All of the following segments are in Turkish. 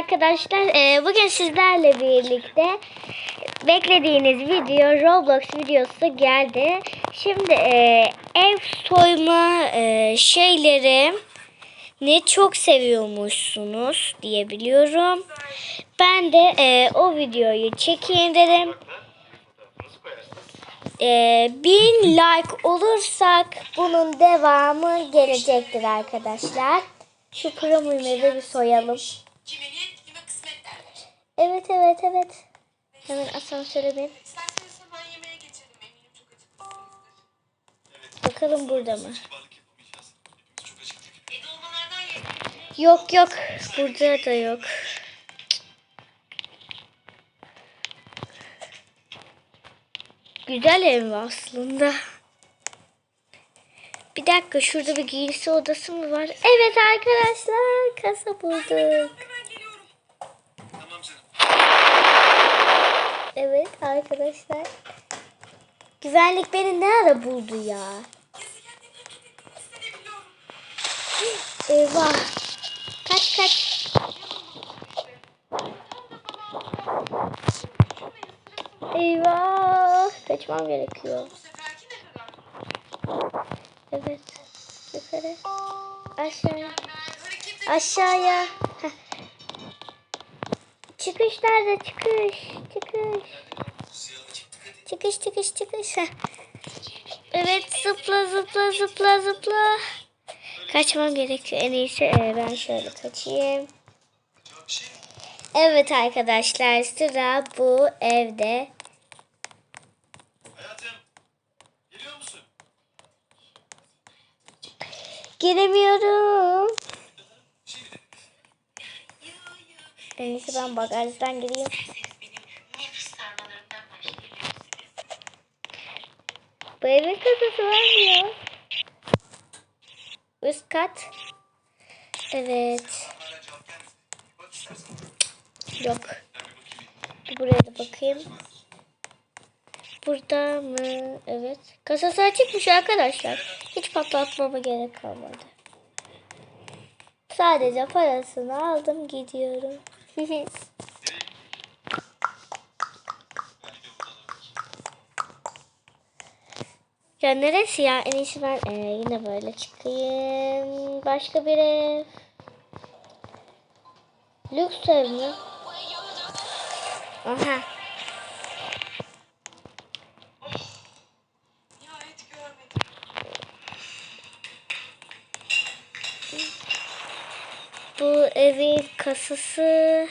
arkadaşlar. Ee, bugün sizlerle birlikte beklediğiniz video Roblox videosu geldi. Şimdi e, ev soyma e, şeyleri ne çok seviyormuşsunuz diye biliyorum. Ben de e, o videoyu çekeyim dedim. E, bin like olursak bunun devamı gelecektir arkadaşlar. Şu promüleri bir soyalım. Kime niyet kime kısmet derler. Evet evet evet. Hemen asansöre bin. İsterseniz hemen yemeğe geçelim. Eminim çok acıkmışsınızdır. Bakalım burada mı? E dolmalardan yedim. Yok yok. Burada da yok. Güzel ev aslında. Bir dakika şurada bir giysi odası mı var? Evet arkadaşlar kasa bulduk. Evet arkadaşlar. Güvenlik beni ne ara buldu ya? Eyvah. Kaç kaç. Eyvah. Kaçmam gerekiyor. Evet. Yukarı. Aşağı. Hareket Aşağıya. Çıkış nerede? Çıkış. Çıkış. Çıkış çıkış çıkış. Evet zıpla zıpla zıpla zıpla. Kaçmam gerekiyor. En iyisi e, ben şöyle kaçayım. Evet arkadaşlar sıra bu evde. Hayatım. Geliyor musun? Giremiyorum. En iyisi ben bagajdan gireyim. Bu evin kasası var mı ya? Üst kat. Evet. Yok. Buraya da bakayım. Burada mı? Evet. Kasası açıkmış arkadaşlar. Hiç patlatmama gerek kalmadı. Sadece parasını aldım gidiyorum. ya neresi ya? En iyisi ben e, yine böyle çıkayım. Başka bir ev. Lüks ev mi? Aha. Nihayet görmedim. Bu evin kasası.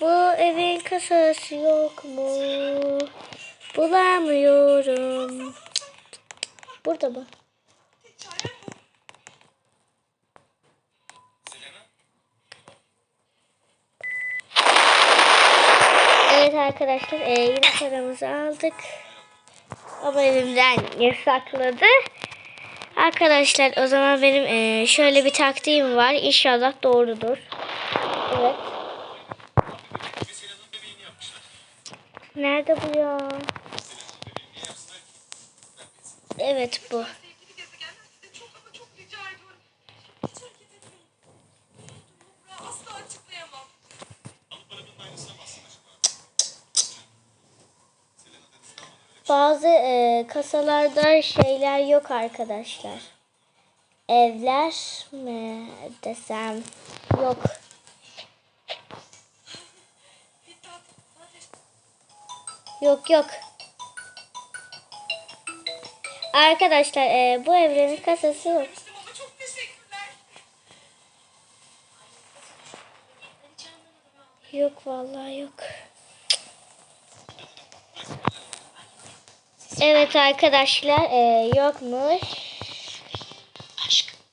Bu evin kasası yok mu? Bulamıyorum. Burada mı? Evet arkadaşlar e, yine paramızı aldık. Ama elimden yasakladı. Arkadaşlar o zaman benim e, şöyle bir taktiğim var. İnşallah doğrudur. Evet. Nerede bu ya? Evet bu. Bazı e, kasalarda şeyler yok arkadaşlar. Evler mi desem yok. Yok yok. Arkadaşlar e, bu evlerin kasası yok. Yok vallahi yok. Evet arkadaşlar e, yokmuş.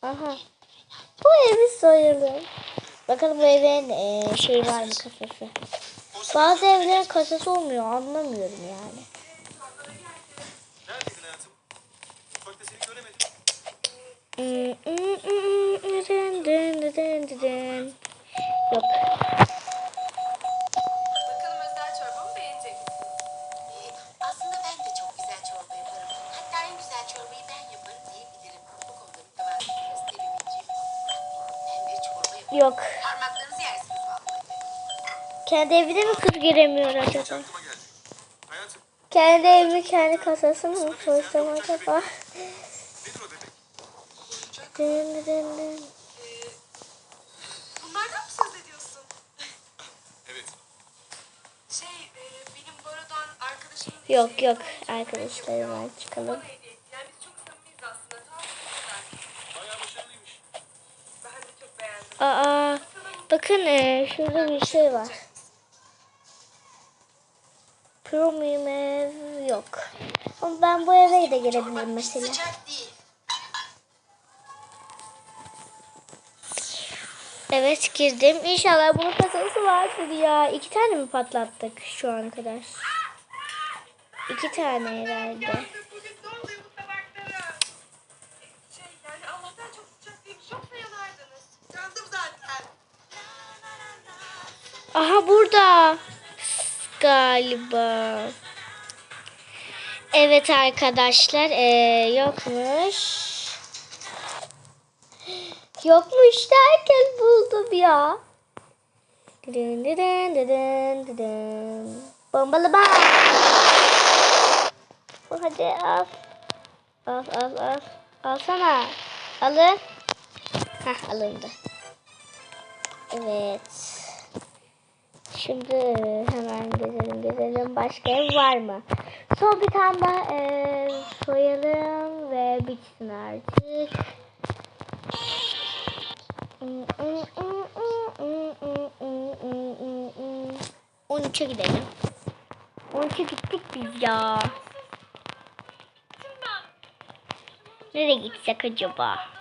Aha. Bu evi soyalım. Bakalım bu evin e, şey var mı kasası. Bazı evlerin kasası olmuyor anlamıyorum yani. Neredeydin Yok. Parmaklarınızı yersiniz vallahi. Kendi evine mi kız giremiyor acaba? Kendi evimi kendi kasasını mı koysam acaba? nedir o bebek? Dın dın dın. Ee, bunlardan mı söz ediyorsun? Evet. Şey, e, benim Bora'dan arkadaşımın... Yok yok bana arkadaşlar var çıkalım. hediye etti. Yani biz çok samimiyiz aslında. Tamam mı? Bayağı başarılıymış. Ben de çok beğendim. Aa bakın e, şurada bir şey var. Premium ev yok. Ama ben bu eve de girebilirim mesela. Evet girdim. İnşallah bunun kasası vardır ya. İki tane mi patlattık şu ana kadar? İki tane herhalde. Aha burada. Galiba. Evet arkadaşlar ee, yokmuş. Yokmuş derken buldum ya. Dın dın dın dın. Bombalı bak. Hadi al. Al al al. Alsana. Alın. Hah alındı. Evet. Şimdi hemen gezelim gezelim. Başka ev var mı? Son bir tane daha ev soyalım ve bitsin artık. 13'e gidelim. 13'e gittik biz ya. Nereye gitsek acaba?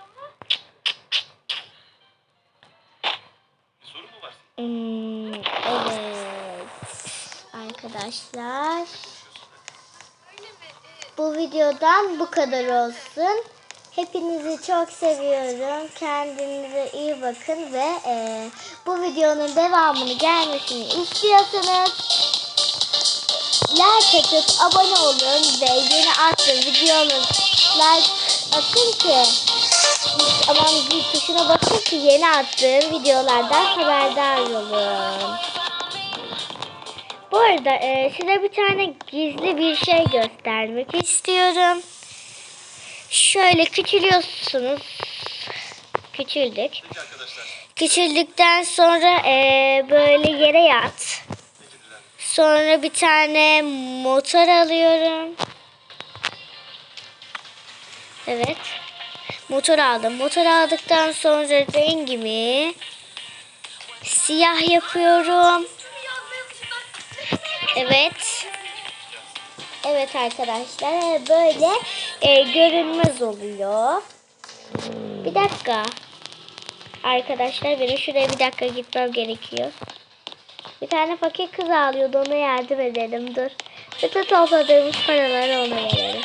Arkadaşlar. Bu videodan bu kadar olsun. Hepinizi çok seviyorum. Kendinize iyi bakın ve e, bu videonun devamını gelmesini istiyorsanız like atıp abone olun ve yeni attığım videoları like atın ki aman zil tuşuna basın ki yeni attığım videolardan haberdar olun. Bu arada e, size bir tane gizli bir şey göstermek istiyorum. Şöyle küçülüyorsunuz. Küçüldük. Küçüldükten sonra e, böyle yere yat. Sonra bir tane motor alıyorum. Evet. Motor aldım. Motor aldıktan sonra rengimi siyah yapıyorum. Evet. Evet arkadaşlar böyle e, görünmez oluyor. Bir dakika. Arkadaşlar benim şuraya bir dakika gitmem gerekiyor. Bir tane fakir kız ağlıyordu ona yardım edelim dur. Bütün topladığımız paraları ona verelim.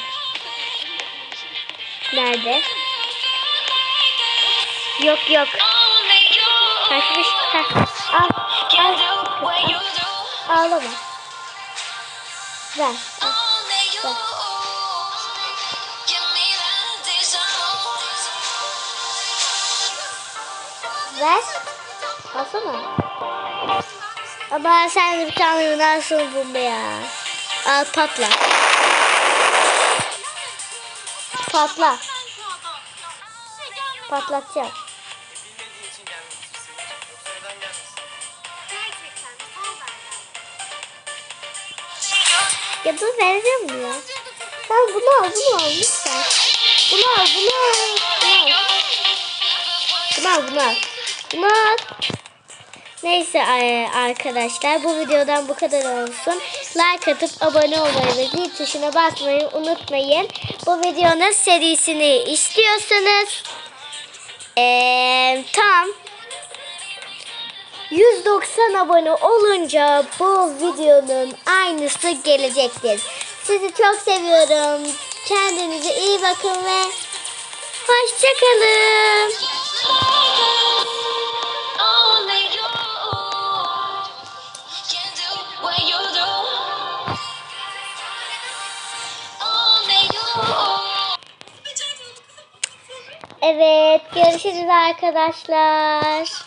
Nerede? Yok yok. Kaçmış. Al. Al. al. Ağlama. Ver. al. Ver. Alsana. Ama sen bir tane nasıl bomba ya. Al patla. Patla. Patlatacağım. Ya dur vereceğim bunu. Sen bunu al bunu al lütfen. Bunu al bunu al. Bunu al. Bunu al bunu al. Neyse e, arkadaşlar bu videodan bu kadar olsun. Like atıp abone olmayı ve zil tuşuna basmayı unutmayın. Bu videonun serisini istiyorsanız e, tam 190 abone olunca bu videonun aynısı gelecektir. Sizi çok seviyorum. Kendinize iyi bakın ve hoşçakalın. Evet görüşürüz arkadaşlar.